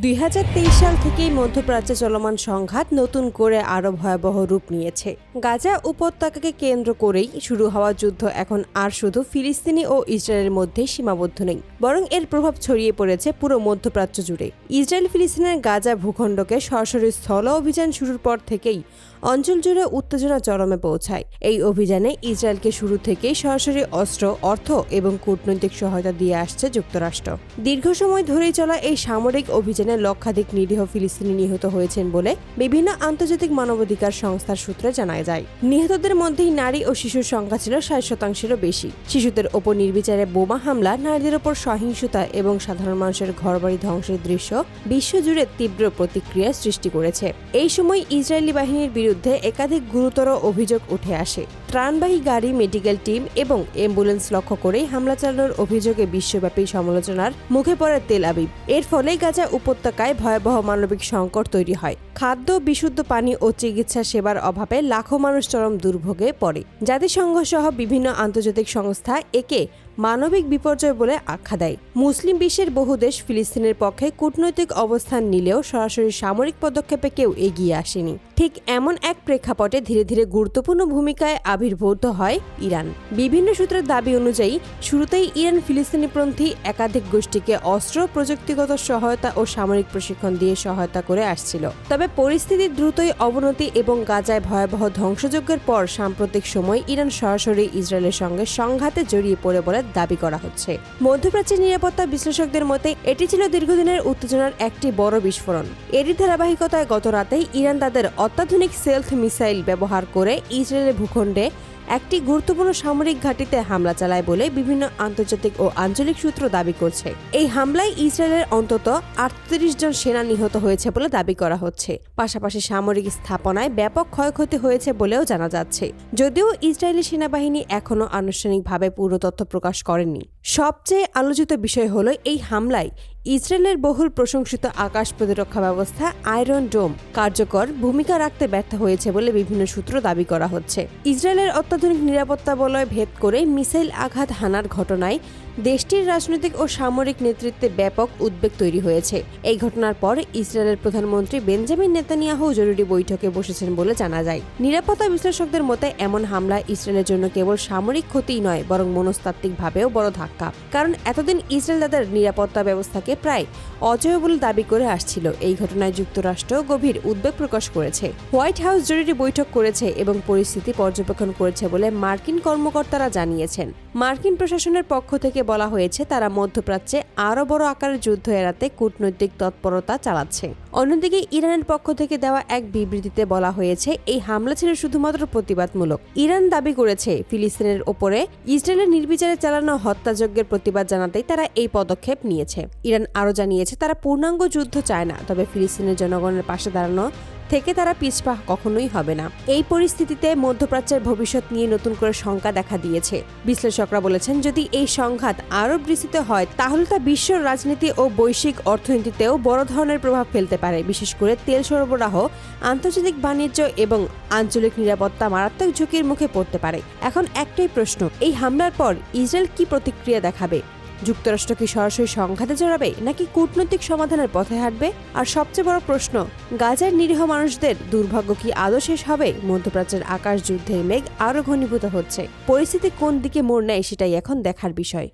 দুই হাজার তেইশ সাল থেকেই মধ্যপ্রাচ্যে চলমান সংঘাত নতুন করে আরও ভয়াবহ রূপ নিয়েছে। গাজা উপত্যকাকে কেন্দ্র করেই শুরু হওয়া যুদ্ধ এখন আর শুধু ফিলিস্তিনি ও ইসরায়েলের মধ্যে সীমাবদ্ধ নেই, বরং এর প্রভাব ছড়িয়ে পড়েছে পুরো মধ্যপ্রাচ্য জুড়ে। ইসরায়েল ফিলিস্তিনের গাজা ভূখণ্ডকে সরাসরি স্থল অভিযান শুরুর পর থেকেই অঞ্চল জুড়ে উত্তেজনা চরমে পৌঁছায়। এই অভিযানে ইসরায়েলকে শুরু থেকেই সরাসরি অস্ত্র, অর্থ এবং কূটনৈতিক সহায়তা দিয়ে আসছে যুক্তরাষ্ট্র। দীর্ঘ সময় ধরেই চলা এই সামরিক অভিযানে লক্ষাধিক নিরীহ ফিলিস্তিনি নিহত হয়েছেন বলে বিভিন্ন আন্তর্জাতিক মানবাধিকার সংস্থার সূত্রে জানা যায়। নিহতদের মধ্যেই নারী ও শিশুর সংখ্যা ছিল ষাট শতাংশেরও বেশি। শিশুদের ওপর নির্বিচারে বোমা হামলা, নারীদের ওপর সহিংসতা এবং সাধারণ মানুষের ঘরবাড়ি ধ্বংসের দৃশ্য বিশ্বজুড়ে তীব্র প্রতিক্রিয়া সৃষ্টি করেছে। এই সময় ইসরায়েলি বাহিনীর বিরুদ্ধে একাধিক গুরুতর অভিযোগ উঠে আসে। ত্রাণবাহী গাড়ি, মেডিকেল টিম এবং অ্যাম্বুলেন্স লক্ষ্য করেই হামলা চালানোর অভিযোগে বিশ্বব্যাপী সমালোচনার মুখে পড়ে তেল আবিব। এর ফলে গাজা উপত্যকায় ভয়াবহ মানবিক সংকট তৈরি হয়। খাদ্য, বিশুদ্ধ পানি ও চিকিৎসা সেবার অভাবে লাখো মানুষ চরম দুর্ভোগে পড়ে। জাতিসংঘ সহ বিভিন্ন আন্তর্জাতিক সংস্থা একে মানবিক বিপর্যয় বলে আখ্যা দেয়। মুসলিম বিশ্বের বহু দেশ ফিলিস্তিনের পক্ষে কূটনৈতিক অবস্থান নিলেও সরাসরি সামরিক পদক্ষেপে কেউ এগিয়ে আসেনি। ঠিক এমন এক প্রেক্ষাপটে ধীরে ধীরে গুরুত্বপূর্ণ ভূমিকায় আবির্ভূত হয় ইরান। বিভিন্ন সূত্রের দাবি অনুযায়ী, শুরুতেই ইরান ফিলিস্তিনিপন্থী একাধিক গোষ্ঠীকে অস্ত্র, প্রযুক্তিগত সহায়তা ও সামরিক প্রশিক্ষণ দিয়ে সহায়তা করে আসছিল। তবে পরিস্থিতির দ্রুতই অবনতি এবং গাজায় ভয়াবহ ধ্বংসযজ্ঞের পর সাম্প্রতিক সময় ইরান সরাসরি ইসরায়েলের সঙ্গে সংঘাতে জড়িয়ে পড়ে বলে দাবি করা হচ্ছে। মধ্যপ্রাচ্যের নিরাপত্তা বিশ্লেষকদের মতে, এটি ছিল দীর্ঘদিনের উত্তেজনার একটি বড় বিস্ফোরণ। এরই ধারাবাহিকতায় গত রাতে ইরান তাদের অত্যাধুনিক সেলফ মিসাইল ব্যবহার করে ইসরায়েলের ভূখণ্ডে একটি গুরুত্বপূর্ণ সামরিক ঘাঁটিতে হামলা চালায় বলে বিভিন্ন আন্তর্জাতিক ও আঞ্চলিক সূত্র দাবি করছে। এই হামলায় ইসরায়েলের অন্তত আটত্রিশ জন সেনা নিহত হয়েছে বলে দাবি করা হচ্ছে। পাশাপাশি সামরিক স্থাপনায় ব্যাপক ক্ষয়ক্ষতি হয়েছে বলেও জানা যাচ্ছে। যদিও ইসরায়েলি সেনাবাহিনী এখনও আনুষ্ঠানিকভাবে পুরো তথ্য প্রকাশ করেনি। সবচেয়ে আলোচিত বিষয় হলো এই হামলায় ইসরায়েলের বহুল প্রশংসিত আকাশ প্রতিরক্ষা ব্যবস্থা আয়রন ডোম কার্যকর ভূমিকা রাখতে ব্যর্থ হয়েছে বলে বিভিন্ন সূত্র দাবি করা হচ্ছে। ইসরায়েলের অত্যাধুনিক নিরাপত্তা বলয় ভেদ করে মিসাইল আঘাত হানার ঘটনায় দেশটির রাজনৈতিক ও সামরিক নেতৃত্বে ব্যাপক উদ্বেগ তৈরি হয়েছে। এই ঘটনার পর ইসরায়েলের প্রধানমন্ত্রী বেঞ্জামিন নেতানিয়াহু জরুরি বৈঠকে বসেছেন বলে জানা যায়। নিরাপত্তা বিশ্লেষকদের মতে, এমন হামলা ইসরায়েলের জন্য কেবল সামরিক ক্ষতিই নয়, বরং মনস্তাত্ত্বিকভাবেও বড় ধাক্কা। কারণ এতদিন ইসরায়েল তাদের নিরাপত্তা ব্যবস্থাকে প্রায় অজয় বলে দাবি করে আসছিল। এই ঘটনায় যুক্তরাষ্ট্র গভীর উদ্বেগ প্রকাশ করেছে। হোয়াইট হাউস জরুরি বৈঠক করেছে এবং পরিস্থিতি পর্যবেক্ষণ করেছে বলে মার্কিন কর্মকর্তারা জানিয়েছেন। মার্কিন প্রশাসনের পক্ষ থেকে বলা হয়েছে, তারা মধ্যপ্রাচ্যে আরও বড় আকারের যুদ্ধ এড়াতে কূটনৈতিক তৎপরতা চালাচ্ছে। অন্যদিকে ইরানের পক্ষ থেকে দেওয়া এক বিবৃতিতে বলা হয়েছে, এই হামলা ছিল শুধুমাত্র প্রতিবাদমূলক। ইরান দাবি করেছে, ফিলিস্তিনের ওপরে ইসরায়েলের নির্বিচারে চালানো হত্যাযজ্ঞের প্রতিবাদ জানাতেই তারা এই পদক্ষেপ নিয়েছে। ইরান আরও জানিয়েছে, তারা পূর্ণাঙ্গ যুদ্ধ চায় না, তবে ফিলিস্তিনের জনগণের পাশে দাঁড়ানো থেকে তারা পিছপা কখনোই হবে না। এই পরিস্থিতিতে মধ্যপ্রাচ্যের ভবিষ্যৎ নিয়ে নতুন করে শঙ্কা দেখা দিয়েছে। বিশ্লেষকরা বলেছেন, যদি এই সংঘাত আরও বিস্তৃত হয়, তাহলে তা বিশ্ব রাজনীতি ও বৈশ্বিক অর্থনীতিতেও বড় ধরনের প্রভাব ফেলতে পারে। বিশেষ করে তেল সরবরাহ, আন্তর্জাতিক বাণিজ্য এবং আঞ্চলিক নিরাপত্তা মারাত্মক ঝুঁকির মুখে পড়তে পারে। এখন একটাই প্রশ্ন, এই হামলার পর ইসরায়েল কি প্রতিক্রিয়া দেখাবে? যুক্তরাষ্ট্র কি সরাসরি সংঘাতে জড়াবে, নাকি কূটনৈতিক সমাধানের পথে হাঁটবে? আর সবচেয়ে বড় প্রশ্ন, গাজার নিরীহ মানুষদের দুর্ভাগ্য কি আদৌ শেষ হবে? মধ্যপ্রাচ্যের আকাশ যুদ্ধের মেঘ আরও ঘনীভূত হচ্ছে। পরিস্থিতি কোন দিকে মোড় নেয় সেটাই এখন দেখার বিষয়।